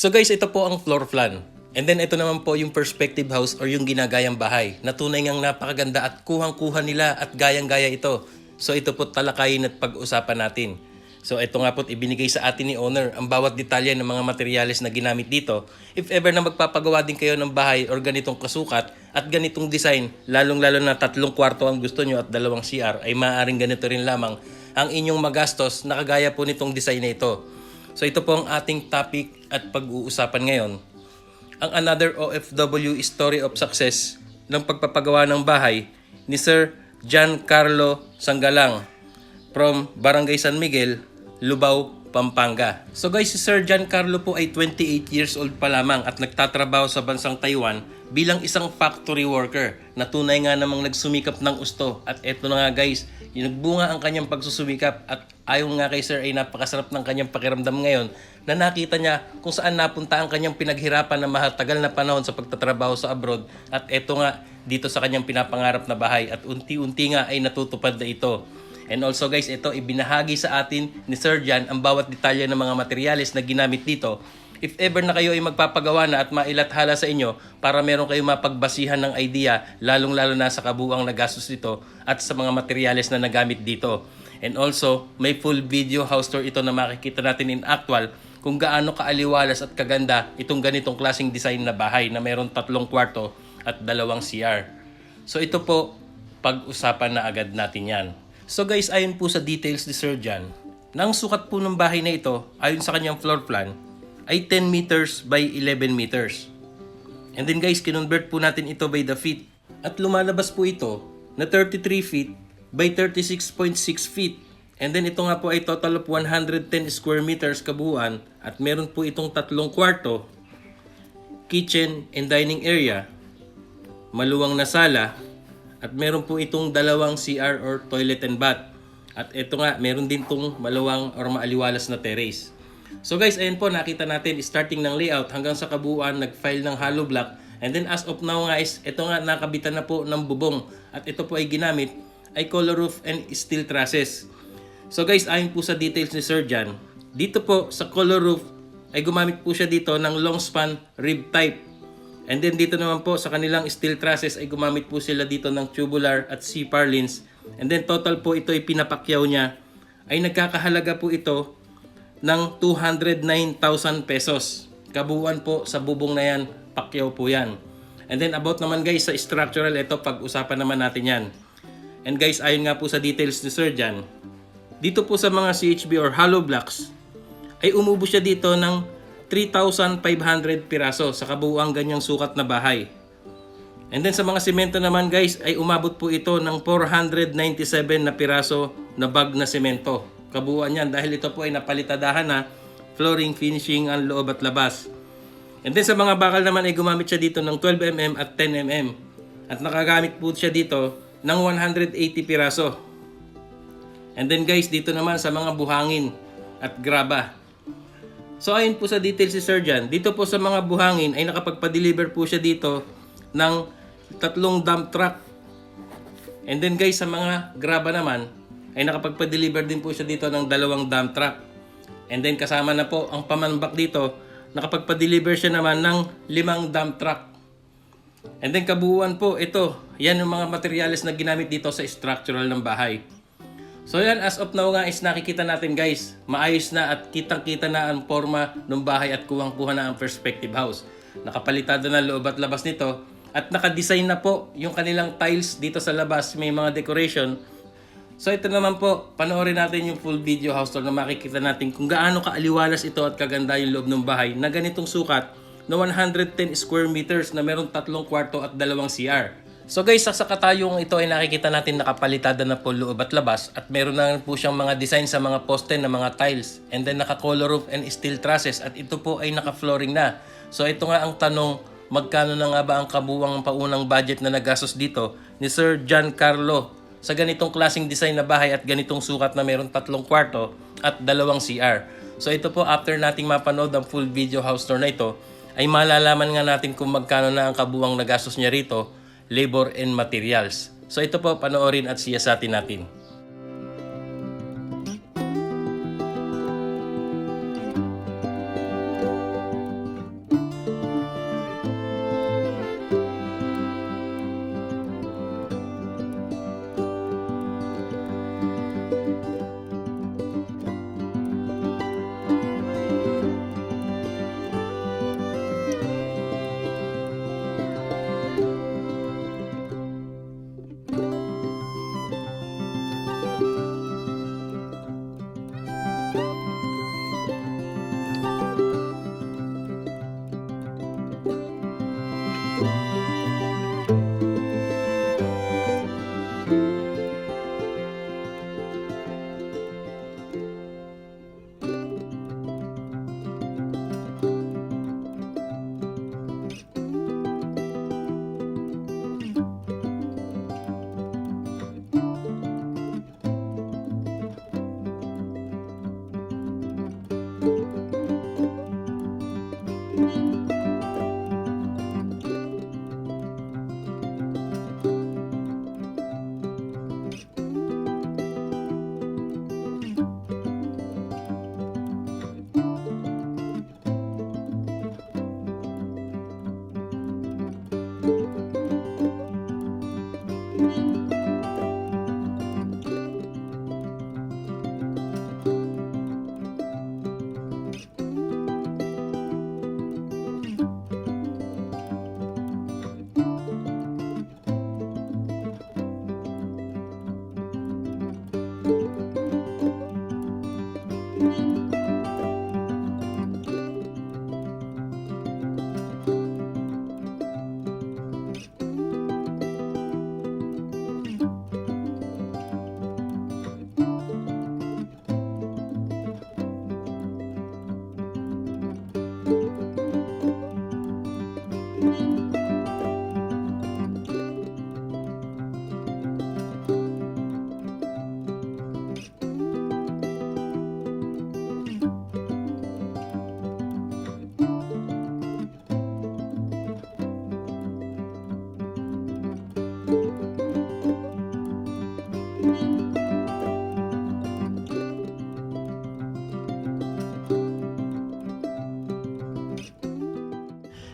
So guys, ito po ang floor plan. And then ito naman po yung perspective house or yung ginagayang bahay na tunay ngang napakaganda at kuhang-kuha nila at gayang-gaya ito. So ito po talakayin at pag-usapan natin. So ito nga po ibinigay sa atin ni owner ang bawat detalye ng mga materyales na ginamit dito. If ever na magpapagawa din kayo ng bahay or ganitong kasukat at ganitong design, lalong-lalo na tatlong kwarto ang gusto nyo at dalawang CR, ay maaaring ganito rin lamang ang inyong magastos na kagaya po nitong design na ito. So ito po ang ating topic at pag-uusapan ngayon. Ang another OFW story of success ng pagpapagawa ng bahay ni Sir Giancarlo Sanggalang from Barangay San Miguel, Lubao, Pampanga. So guys, si Sir Giancarlo po ay 28 years old pa lamang at nagtatrabaho sa bansang Taiwan bilang isang factory worker na tunay nga namang nagsumikap ng gusto. At eto na nga guys, yung nagbunga ang kanyang pagsusumikap at ayon nga kay Sir ay napakasarap ng kanyang pakiramdam ngayon na nakita niya kung saan napunta ang kanyang pinaghirapan na mahatagal na panahon sa pagtatrabaho sa abroad at eto nga dito sa kanyang pinapangarap na bahay at unti-unti nga ay natutupad na ito. And also guys, ito ibinahagi sa atin ni Sir Jan ang bawat detalye ng mga materyales na ginamit dito. If ever na kayo ay magpapagawa na at mailathala sa inyo para meron kayong mapagbasihan ng idea, lalong-lalo na sa kabuang nagastos dito at sa mga materyales na nagamit dito. And also, may full video house tour ito na makikita natin in actual kung gaano kaaliwalas at kaganda itong ganitong klaseng design na bahay na meron tatlong kwarto at dalawang CR. So ito po, pag-usapan na agad natin yan. So guys, ayon po sa details ni Sir Jan, nang sukat po ng bahay na ito, ayon sa kanyang floor plan, ay 10 meters by 11 meters. And then guys, kinonvert po natin ito by the feet. At lumalabas po ito na 33 feet by 36.6 feet. And then ito nga po ay total of 110 square meters kabuuan at meron po itong tatlong kwarto, kitchen and dining area, maluwang na sala, at meron po itong dalawang CR or toilet and bath. At ito nga, meron din tong maluwang or maaliwalas na terrace. So guys, ayun po, nakita natin starting ng layout hanggang sa kabuuan, nag-file ng hollow block. And then as of now guys, ito nga nakabitan na po ng bubong. At ito po ay ginamit ay color roof and steel trusses. So guys, ayon po sa details ni Sir Jan, dito po sa color roof ay gumamit po siya dito ng long span rib type. And then dito naman po sa kanilang steel trusses ay gumamit po sila dito ng tubular at C-par. And then total po ito ay pinapakyaw niya ay nagkakahalaga po ito ng 209,000 pesos. Kabuuan po sa bubong na yan, pakyaw po yan. And then about naman guys sa structural, ito pag-usapan naman natin yan. And guys, ayon nga po sa details ni Sir Jan, dito po sa mga CHB or hollow blocks, ay umubo siya dito ng 3,500 piraso sa kabuuang ganyang sukat na bahay. And then sa mga semento naman guys, ay umabot po ito ng 497 na piraso na bag na semento. Kabuuan yan dahil ito po ay napalitadahan na flooring, finishing, ang loob at labas. And then sa mga bakal naman ay gumamit siya dito ng 12mm at 10mm. At nakagamit po siya dito ng 180 piraso. And then guys, dito naman sa mga buhangin at graba. So ayon po sa details si Sir Jan, dito po sa mga buhangin ay nakapagpa-deliver po siya dito ng tatlong dump truck. And then guys, sa mga graba naman, ay nakapagpa-deliver din po siya dito ng dalawang dump truck. And then kasama na po ang pamanbak dito, nakapagpa-deliver siya naman ng limang dump truck. And then kabuuan po, ito, yan yung mga materyales na ginamit dito sa structural ng bahay. So yan, as of now nga is nakikita natin guys, maayos na at kitang-kita na ang forma ng bahay at kuwang-kuha na ang perspective house. Nakapalitada na loob at labas nito at nakadesign na po yung kanilang tiles dito sa labas, may mga decoration. So ito naman po, panoorin natin yung full video house tour na makikita natin kung gaano kaaliwalas ito at kaganda yung loob ng bahay na ganitong sukat na 110 square meters na merong tatlong kwarto at dalawang CR. So guys, sa katayong ito ay nakikita natin nakapalitada na po loob at labas at meron na po siyang mga design sa mga poste na mga tiles and then naka-color roof and steel trusses at ito po ay naka-flooring na. So ito nga ang tanong, magkano na nga ba ang kabuwang paunang budget na nagastos dito ni Sir Giancarlo sa ganitong klaseng design na bahay at ganitong sukat na meron tatlong kwarto at dalawang CR. So ito po after nating mapanood ang full video house tour na ito ay malalaman nga natin kung magkano na ang kabuwang nagastos niya rito labor and materials. So ito po, panoorin at siyasatin natin.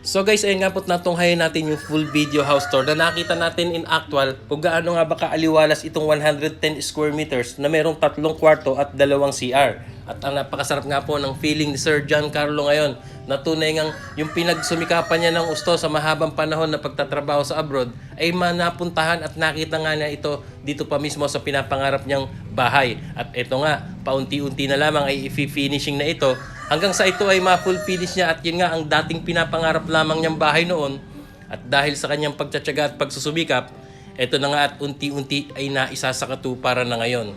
So guys, ayun nga po't natunghayan natin yung full video house tour na nakita natin in actual kung gaano nga ba kaaliwalas itong 110 square meters na merong tatlong kwarto at dalawang CR. At ang napakasarap nga po ng feeling ni Sir Giancarlo ngayon na tunay ngang yung pinagsumikapan niya ng gusto sa mahabang panahon na pagtatrabaho sa abroad ay manapuntahan at nakita nga niya ito dito pa mismo sa pinapangarap niyang bahay. At ito nga, paunti-unti na lamang ay i-finishing na ito hanggang sa ito ay ma-full finish niya at yun nga ang dating pinapangarap lamang niyang bahay noon at dahil sa kanyang pagtsatsaga at pagsusumikap, ito na nga at unti-unti ay naisa sa na ngayon.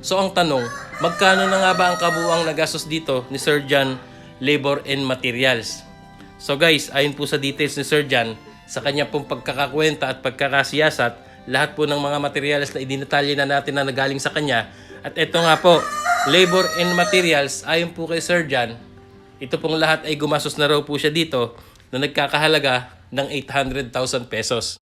So ang tanong, magkano na nga ba ang kabuang nagastos dito ni Sir John Labor and Materials? So guys, ayon po sa details ni Sir John, sa kanya pong pagkakakwenta at pagkakasiyasat, lahat po ng mga materials na idinatalye na natin na nagaling sa kanya. At ito nga po, labor and materials, ayon po kay Sir John, ito pong lahat ay gumastos na raw po siya dito na nagkakahalaga ng 800,000 pesos.